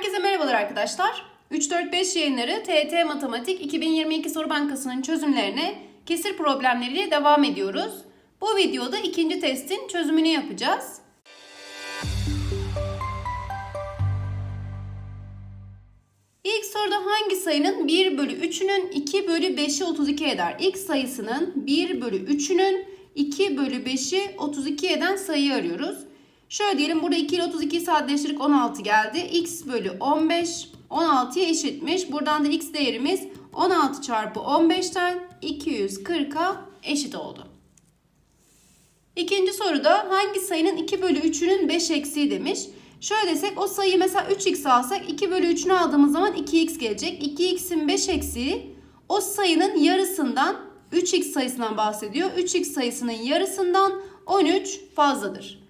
Herkese merhabalar arkadaşlar. 3-4-5 yayınları TET Matematik 2022 Soru Bankası'nın çözümlerine kesir problemleriyle devam ediyoruz. Bu videoda ikinci testin çözümünü yapacağız. İlk soruda hangi sayının 1 bölü 3'ünün 2 bölü 5'i 32 eder? X sayısının 1 bölü 3'ünün 2 bölü 5'i 32 eden sayıyı arıyoruz. Şöyle diyelim burada 2 ile 32'yi sadeleştirdik 16 geldi. X bölü 15 16'ya eşitmiş. Buradan da x değerimiz 16 çarpı 15'ten 240'a eşit oldu. İkinci soruda hangi sayının 2 bölü 3'ünün 5 eksiği demiş. Şöyle desek o sayıyı mesela 3x alsak 2 bölü 3'ünü aldığımız zaman 2x gelecek. 2x'in 5 eksiği o sayının yarısından 3x sayısından bahsediyor. 3x sayısının yarısından 13 fazladır.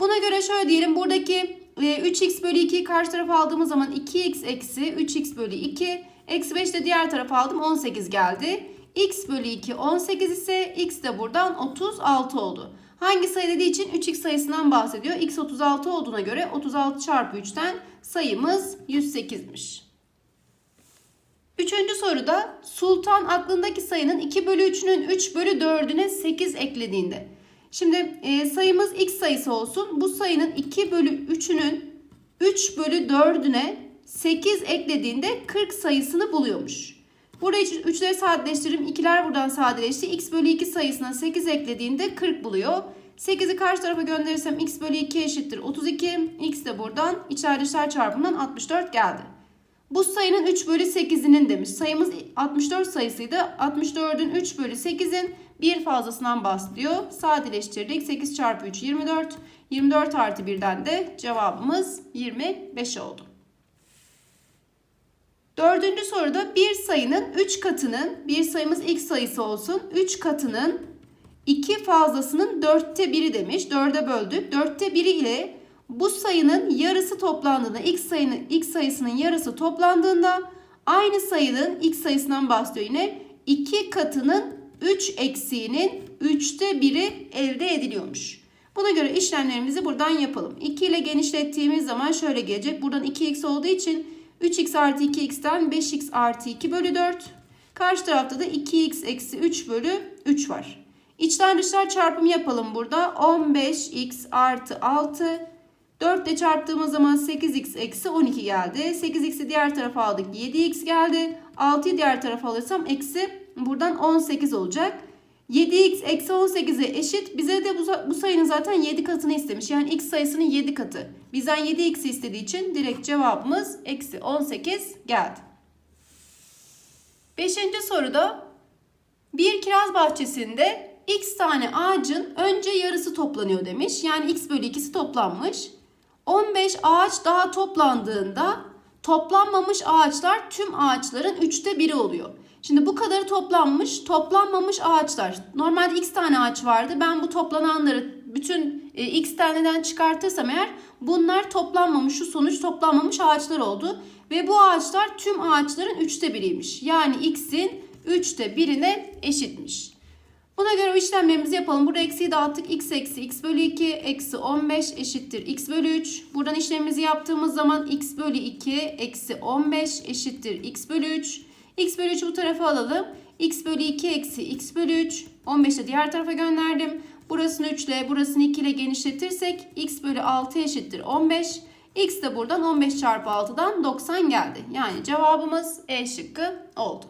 Buna göre şöyle diyelim buradaki 3x bölü 2'yi karşı tarafa aldığımız zaman 2x eksi 3x bölü 2 eksi 5 de diğer tarafa aldım 18 geldi. x bölü 2 18 ise x de buradan 36 oldu. Hangi sayı dediği için 3x sayısından bahsediyor. x 36 olduğuna göre 36 çarpı 3'ten sayımız 108'miş. Üçüncü soruda Sultan aklındaki sayının 2 bölü 3'ünün 3 bölü 4'üne 8 eklediğinde. Şimdi e, sayımız x sayısı olsun. Bu sayının 2 bölü 3'ünün 3 bölü 4'üne 8 eklediğinde 40 sayısını buluyormuş. Burada 3'leri sadeleştiririm. 2'ler buradan sadeleşti. x bölü 2 sayısına 8 eklediğinde 40 buluyor. 8'i karşı tarafa gönderirsem x bölü 2 eşittir 32. x de buradan dışlar çarpımından 64 geldi. Bu sayının 3 bölü 8'inin demiş. Sayımız 64 sayısıydı. 64'ün 3 bölü 8'in bir fazlasından bahsediyor. Sadeleştirdik. 8 çarpı 3 24. 24 artı 1'den de cevabımız 25 oldu. Dördüncü soruda bir sayının 3 katının, bir sayımız x sayısı olsun, 3 katının 2 fazlasının 4'te 1'i demiş. 4'e böldük. 4'te 1'i ile bu sayının yarısı toplandığında, x sayının x sayısının yarısı toplandığında aynı sayının x sayısından bahsediyor yine. 2 katının 3 eksiğinin 3'te 1'i elde ediliyormuş. Buna göre işlemlerimizi buradan yapalım. 2 ile genişlettiğimiz zaman şöyle gelecek. Buradan 2x olduğu için 3x artı 2x'ten 5x artı 2 bölü 4. Karşı tarafta da 2x eksi 3 bölü 3 var. İçler dışlar çarpımı yapalım burada. 15x artı 6. 4 ile çarptığımız zaman 8x eksi 12 geldi. 8x'i diğer tarafa aldık. 7x geldi. 6'yı diğer tarafa alırsam eksi buradan 18 olacak. 7x eksi 18'e eşit. Bize de bu, bu sayının zaten 7 katını istemiş. Yani x sayısının 7 katı. Bizden 7x'i istediği için direkt cevabımız eksi 18 geldi. Beşinci soruda bir kiraz bahçesinde x tane ağacın önce yarısı toplanıyor demiş. Yani x bölü 2'si toplanmış. 15 ağaç daha toplandığında toplanmamış ağaçlar tüm ağaçların üçte biri oluyor. Şimdi bu kadarı toplanmış, toplanmamış ağaçlar. Normalde x tane ağaç vardı. Ben bu toplananları bütün e, x taneden çıkartırsam eğer bunlar toplanmamış, şu sonuç toplanmamış ağaçlar oldu. Ve bu ağaçlar tüm ağaçların üçte biriymiş. Yani x'in üçte birine eşitmiş. Buna göre işlemlerimizi yapalım. Burada eksiği dağıttık. x eksi x bölü 2 eksi 15 eşittir x bölü 3. Buradan işlemimizi yaptığımız zaman x bölü 2 eksi 15 eşittir x bölü 3. x bölü 3'ü bu tarafa alalım. x bölü 2 eksi x bölü 3. 15'i diğer tarafa gönderdim. Burasını 3 ile burasını 2 ile genişletirsek x bölü 6 eşittir 15. x de buradan 15 çarpı 6'dan 90 geldi. Yani cevabımız E şıkkı oldu.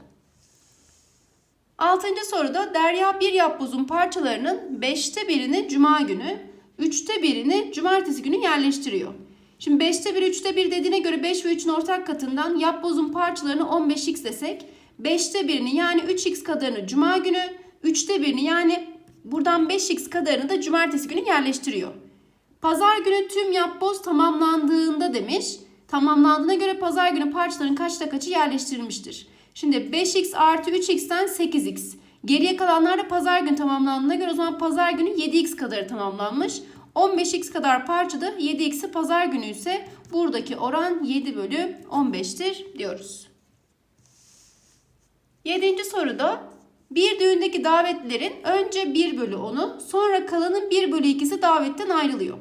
Altıncı soruda Derya bir yapbozun parçalarının 5'te birini cuma günü, 3'te birini cumartesi günü yerleştiriyor. Şimdi 5'te 1, 3'te 1 dediğine göre 5 ve 3'ün ortak katından yapbozun parçalarını 15x desek 5'te birini yani 3x kadarını cuma günü, 3'te birini yani buradan 5x kadarını da cumartesi günü yerleştiriyor. Pazar günü tüm yapboz tamamlandığında demiş. Tamamlandığına göre pazar günü parçaların kaçta kaçı yerleştirilmiştir. Şimdi 5x artı 3x'ten 8x. Geriye kalanlar da pazar günü tamamlandığına göre o zaman pazar günü 7x kadarı tamamlanmış. 15x kadar parçada 7x'i pazar günü ise buradaki oran 7 bölü 15'tir diyoruz. Yedinci soruda bir düğündeki davetlilerin önce 1 bölü 10'u sonra kalanın 1 bölü 2'si davetten ayrılıyor.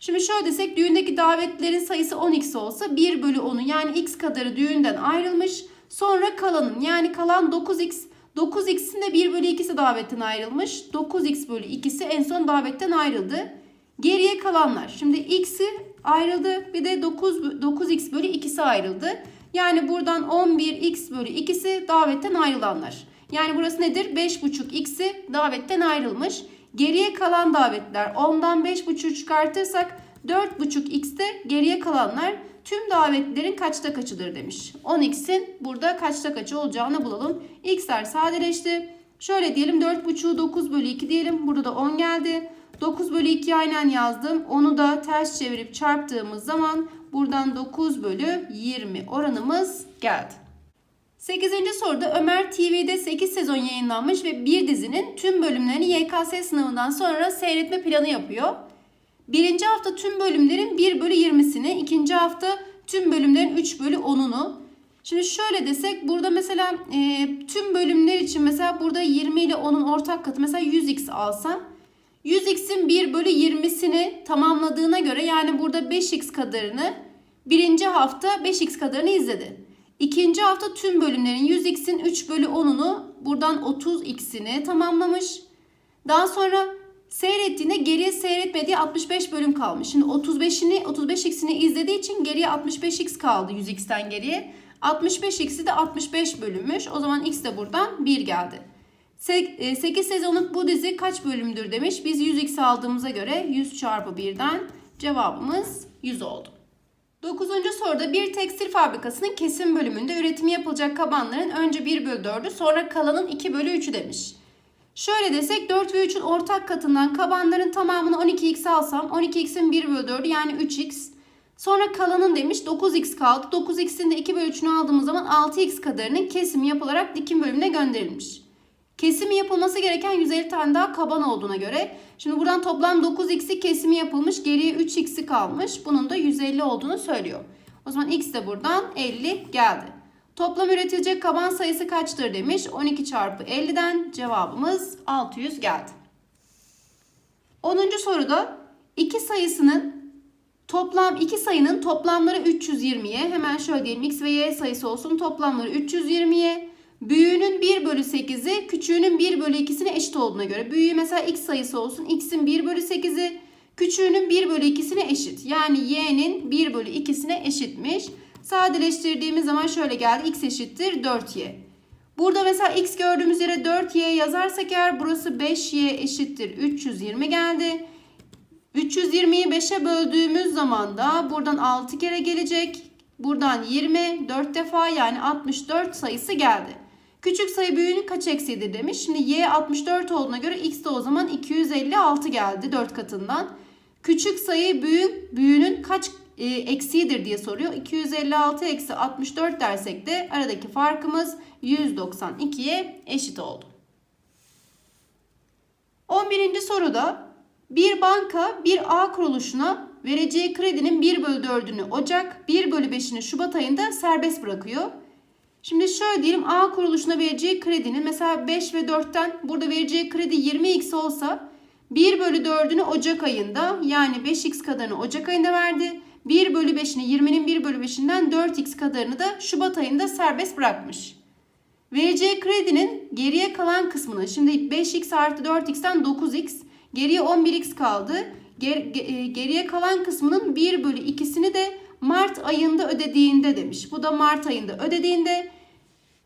Şimdi şöyle desek düğündeki davetlerin sayısı 10x olsa 1 bölü 10'u yani x kadarı düğünden ayrılmış. Sonra kalanın yani kalan 9x 9x'in de 1 bölü 2'si davetten ayrılmış. 9x bölü 2'si en son davetten ayrıldı. Geriye kalanlar. Şimdi x'i ayrıldı. Bir de 9, 9x bölü 2'si ayrıldı. Yani buradan 11x bölü 2'si davetten ayrılanlar. Yani burası nedir? 5,5x'i davetten ayrılmış. Geriye kalan davetler 10'dan 5,5'u çıkartırsak 4,5x de geriye kalanlar tüm davetlerin kaçta kaçıdır demiş. 10x'in burada kaçta kaçı olacağını bulalım. x'ler sadeleşti. Şöyle diyelim 4,5'u 9 bölü 2 diyelim. Burada da 10 geldi. 9 bölü 2 aynen yazdım. Onu da ters çevirip çarptığımız zaman buradan 9 bölü 20 oranımız geldi. 8. soruda Ömer TV'de 8 sezon yayınlanmış ve bir dizinin tüm bölümlerini YKS sınavından sonra seyretme planı yapıyor. Birinci hafta tüm bölümlerin 1 bölü 20'sini, ikinci hafta tüm bölümlerin 3 bölü 10'unu. Şimdi şöyle desek burada mesela e, tüm bölümler için mesela burada 20 ile 10'un ortak katı mesela 100x alsam 100x'in 1 bölü 20'sini tamamladığına göre yani burada 5x kadarını birinci hafta 5x kadarını izledi. İkinci hafta tüm bölümlerin 100x'in 3 bölü 10'unu buradan 30x'ini tamamlamış. Daha sonra seyrettiğinde geriye seyretmediği 65 bölüm kalmış. Şimdi 35'ini 35x'ini izlediği için geriye 65x kaldı 100x'ten geriye. 65x'i de 65 bölünmüş. O zaman x de buradan 1 geldi. 8 sezonluk bu dizi kaç bölümdür demiş. Biz 100x aldığımıza göre 100 çarpı 1'den cevabımız 100 oldu. 9. soruda bir tekstil fabrikasının kesim bölümünde üretimi yapılacak kabanların önce 1 bölü 4'ü sonra kalanın 2 bölü 3'ü demiş. Şöyle desek 4 ve 3'ün ortak katından kabanların tamamını 12x alsam 12x'in 1 bölü 4'ü yani 3x. Sonra kalanın demiş 9x kaldı. 9x'in de 2 bölü 3'ünü aldığımız zaman 6x kadarının kesimi yapılarak dikim bölümüne gönderilmiş. Kesimi yapılması gereken 150 tane daha kaban olduğuna göre şimdi buradan toplam 9x'i kesimi yapılmış geriye 3x'i kalmış. Bunun da 150 olduğunu söylüyor. O zaman x de buradan 50 geldi. Toplam üretilecek kaban sayısı kaçtır demiş. 12 çarpı 50'den cevabımız 600 geldi. 10. soruda iki sayısının toplam iki sayının toplamları 320'ye hemen şöyle diyelim x ve y sayısı olsun toplamları 320'ye Büyüğünün 1 bölü 8'i küçüğünün 1 bölü 2'sine eşit olduğuna göre. Büyüğü mesela x sayısı olsun. x'in 1 bölü 8'i küçüğünün 1 bölü 2'sine eşit. Yani y'nin 1 bölü 2'sine eşitmiş. Sadeleştirdiğimiz zaman şöyle geldi. x eşittir 4y. Burada mesela x gördüğümüz yere 4y yazarsak eğer burası 5y eşittir 320 geldi. 320'yi 5'e böldüğümüz zaman da buradan 6 kere gelecek. Buradan 20 4 defa yani 64 sayısı geldi. Küçük sayı büyüğünün kaç eksiğidir demiş. Şimdi y 64 olduğuna göre x de o zaman 256 geldi 4 katından. Küçük sayı büyük büyüğünün kaç e, eksiğidir diye soruyor. 256 eksi 64 dersek de aradaki farkımız 192'ye eşit oldu. 11. soruda bir banka bir A kuruluşuna vereceği kredinin 1 bölü 4'ünü Ocak, 1 bölü 5'ini Şubat ayında serbest bırakıyor. Şimdi şöyle diyelim A kuruluşuna vereceği kredinin mesela 5 ve 4'ten burada vereceği kredi 20x olsa 1 bölü 4'ünü Ocak ayında yani 5x kadarını Ocak ayında verdi. 1 bölü 5'ini 20'nin 1 bölü 5'inden 4x kadarını da Şubat ayında serbest bırakmış. Vereceği kredinin geriye kalan kısmını şimdi 5x artı 4x'ten 9x geriye 11x kaldı. Ger, e, geriye kalan kısmının 1 bölü 2'sini de Mart ayında ödediğinde demiş. Bu da Mart ayında ödediğinde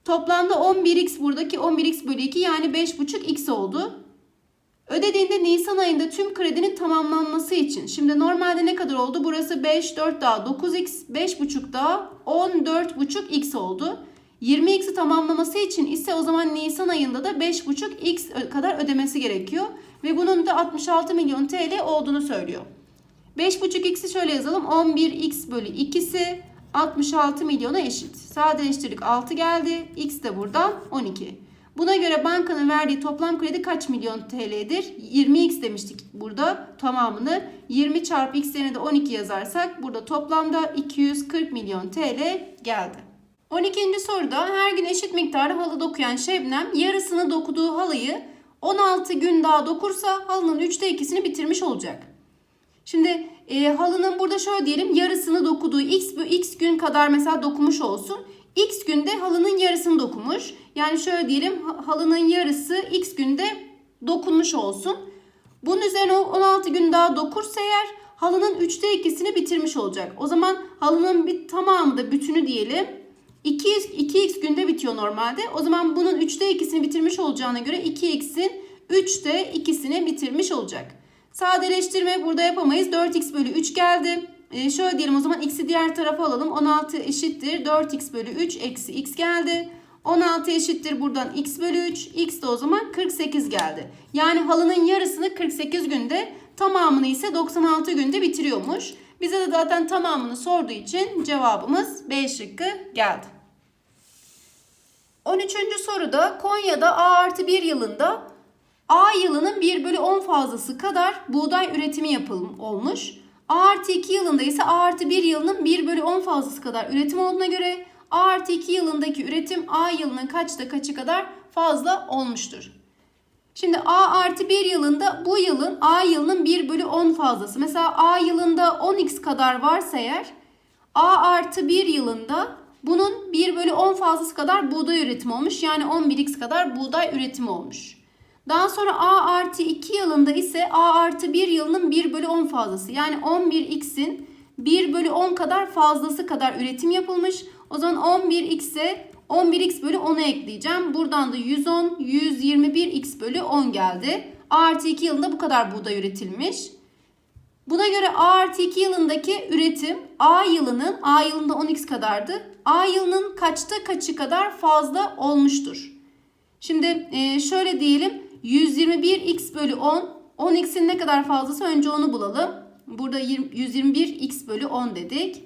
toplamda 11x buradaki 11x bölü 2 yani 5,5x oldu. Ödediğinde Nisan ayında tüm kredinin tamamlanması için. Şimdi normalde ne kadar oldu? Burası 5, 4 daha 9x, 5,5 daha 14,5x oldu. 20x'i tamamlaması için ise o zaman Nisan ayında da 5,5x kadar ödemesi gerekiyor. Ve bunun da 66 milyon TL olduğunu söylüyor. 5,5x'i şöyle yazalım. 11x bölü 2'si 66 milyona eşit. Sadeleştirdik 6 geldi. X de buradan 12. Buna göre bankanın verdiği toplam kredi kaç milyon TL'dir? 20x demiştik burada tamamını. 20 çarpı x yerine de 12 yazarsak burada toplamda 240 milyon TL geldi. 12. soruda her gün eşit miktarda halı dokuyan Şebnem yarısını dokuduğu halıyı 16 gün daha dokursa halının 3'te 2'sini bitirmiş olacak. Şimdi e, halının burada şöyle diyelim yarısını dokuduğu x, x gün kadar mesela dokumuş olsun. X günde halının yarısını dokumuş. Yani şöyle diyelim halının yarısı x günde dokunmuş olsun. Bunun üzerine 16 gün daha dokursa eğer halının 3'te 2'sini bitirmiş olacak. O zaman halının bir tamamı da bütünü diyelim. 2x, 2x günde bitiyor normalde. O zaman bunun 3'te 2'sini bitirmiş olacağına göre 2x'in 3'te 2'sini bitirmiş olacak. Sadeleştirme burada yapamayız. 4x bölü 3 geldi. Ee, şöyle diyelim o zaman x'i diğer tarafa alalım. 16 eşittir 4x bölü 3 eksi x geldi. 16 eşittir buradan x bölü 3. X de o zaman 48 geldi. Yani halının yarısını 48 günde tamamını ise 96 günde bitiriyormuş. Bize de zaten tamamını sorduğu için cevabımız B şıkkı geldi. 13. soruda Konya'da A artı 1 yılında A yılının 1 bölü 10 fazlası kadar buğday üretimi yapılmış. A artı 2 yılında ise A artı 1 yılının 1 bölü 10 fazlası kadar üretim olduğuna göre A artı 2 yılındaki üretim A yılının kaçta kaçı kadar fazla olmuştur. Şimdi A artı 1 yılında bu yılın A yılının 1 bölü 10 fazlası. Mesela A yılında 10x kadar varsa eğer A artı 1 yılında bunun 1 bölü 10 fazlası kadar buğday üretimi olmuş. Yani 11x kadar buğday üretimi olmuş. Daha sonra A artı 2 yılında ise A artı 1 yılının 1 bölü 10 fazlası. Yani 11x'in 1 bölü 10 kadar fazlası kadar üretim yapılmış. O zaman 11x'e 11x bölü 10'u ekleyeceğim. Buradan da 110, 121x bölü 10 geldi. A artı 2 yılında bu kadar buğday üretilmiş. Buna göre A artı 2 yılındaki üretim A yılının, A yılında 10x kadardı. A yılının kaçta kaçı kadar fazla olmuştur. Şimdi şöyle diyelim 121x bölü 10. 10x'in ne kadar fazlası önce onu bulalım. Burada 121x bölü 10 dedik.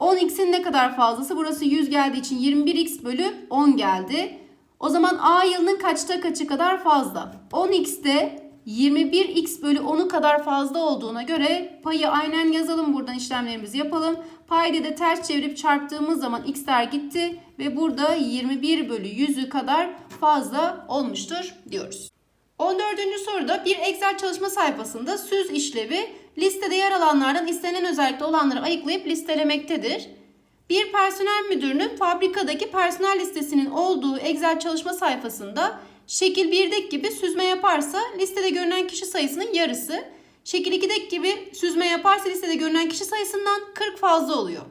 10x'in ne kadar fazlası? Burası 100 geldiği için 21x bölü 10 geldi. O zaman A yılının kaçta kaçı kadar fazla? 10x'te 21x bölü 10'u kadar fazla olduğuna göre payı aynen yazalım. Buradan işlemlerimizi yapalım. Payda da ters çevirip çarptığımız zaman x'ler gitti. Ve burada 21 bölü 100'ü kadar fazla olmuştur diyoruz. 14. soruda bir Excel çalışma sayfasında süz işlevi listede yer alanlardan istenen özellikle olanları ayıklayıp listelemektedir. Bir personel müdürünün fabrikadaki personel listesinin olduğu Excel çalışma sayfasında şekil 1'deki gibi süzme yaparsa listede görünen kişi sayısının yarısı, şekil 2'deki gibi süzme yaparsa listede görünen kişi sayısından 40 fazla oluyor.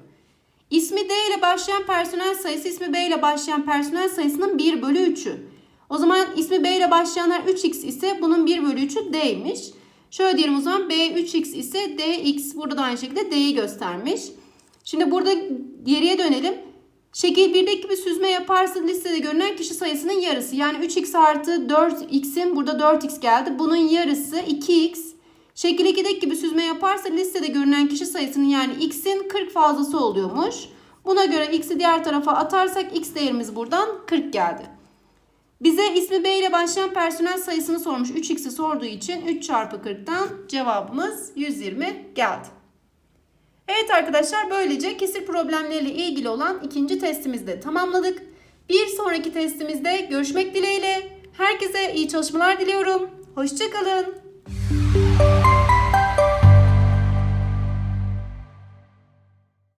İsmi D ile başlayan personel sayısı ismi B ile başlayan personel sayısının 1 bölü 3'ü. O zaman ismi B ile başlayanlar 3x ise bunun 1 bölü 3'ü D'ymiş. Şöyle diyelim o zaman B 3x ise dx burada da aynı şekilde D'yi göstermiş. Şimdi burada geriye dönelim. Şekil 1'deki gibi süzme yaparsa listede görünen kişi sayısının yarısı. Yani 3x artı 4x'in burada 4x geldi. Bunun yarısı 2x. Şekil 2'deki gibi süzme yaparsa listede görünen kişi sayısının yani x'in 40 fazlası oluyormuş. Buna göre x'i diğer tarafa atarsak x değerimiz buradan 40 geldi. Bize ismi B ile başlayan personel sayısını sormuş. 3x'i sorduğu için 3 çarpı 40'tan cevabımız 120 geldi. Evet arkadaşlar böylece kesir problemleriyle ilgili olan ikinci testimizi de tamamladık. Bir sonraki testimizde görüşmek dileğiyle. Herkese iyi çalışmalar diliyorum. Hoşçakalın.